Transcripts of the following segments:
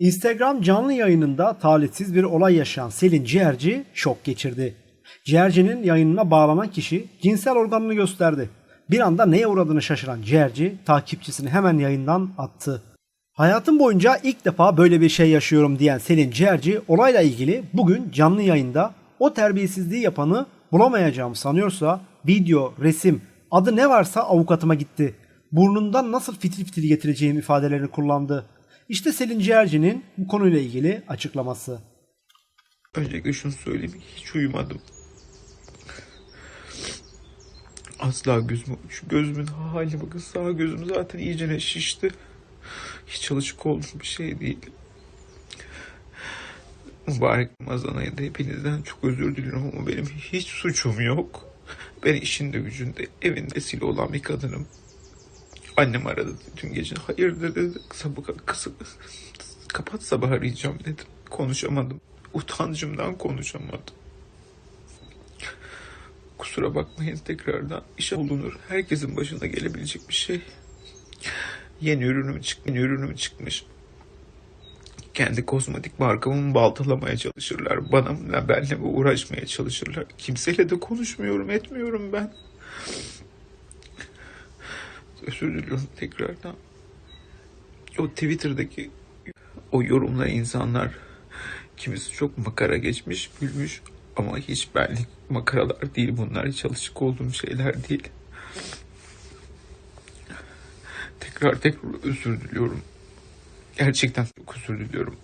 Instagram canlı yayınında talihsiz bir olay yaşayan Selin Ciğerci şok geçirdi. Ciğerci'nin yayınına bağlanan kişi cinsel organını gösterdi. Bir anda neye uğradığını şaşıran Ciğerci takipçisini hemen yayından attı. Hayatım boyunca ilk defa böyle bir şey yaşıyorum diyen Selin Ciğerci olayla ilgili bugün canlı yayında o terbiyesizliği yapanı bulamayacağım sanıyorsa video, resim, adı ne varsa avukatıma gitti. Burnundan nasıl fitil fitil getireceğim ifadelerini kullandı. İşte Selin Ciğerci'nin bu konuyla ilgili açıklaması. Öncelikle şunu söyleyeyim. Hiç uyumadım. Asla gözüm, şu gözümün haline bakın. Sağ gözüm zaten iyicene şişti. Hiç alışık olduğum bir şey değil. Mübarek Ramazan ayında hepinizden çok özür diliyorum ama benim hiç suçum yok. Ben işinde gücünde evinde sil olan bir kadınım. Annem aradı dün gece. Hayırdır dedi. Sabah, kısa, kapat sabah arayacağım dedim. Konuşamadım. Utancımdan konuşamadım. Kusura bakmayın tekrardan. İş olunur. Herkesin başına gelebilecek bir şey. Yeni ürünüm, çık yeni ürünüm çıkmış. Kendi kozmetik markamı baltalamaya çalışırlar. Bana benle uğraşmaya çalışırlar. Kimseyle de konuşmuyorum, etmiyorum ben. Özür diliyorum tekrardan. O Twitter'daki o yorumlar insanlar kimisi çok makara geçmiş, gülmüş ama hiç benlik makaralar değil bunlar. Hiç alışık olduğum şeyler değil. Tekrar tekrar özür diliyorum. Gerçekten çok özür diliyorum.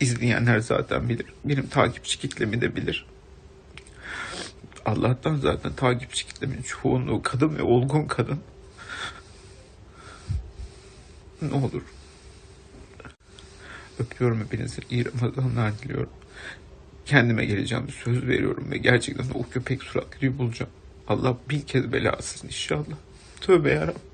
İzleyenler zaten bilir. Benim takipçi kitlemi de bilir. Allah'tan zaten takipçi kitlemin çoğunluğu kadın ve olgun kadın. Ne olur. Öpüyorum hepinizi. İyi Ramazanlar diliyorum. Kendime geleceğim söz veriyorum ve gerçekten o köpek suratlığı bulacağım. Allah bin kez belasız inşallah. Tövbe yarabbim.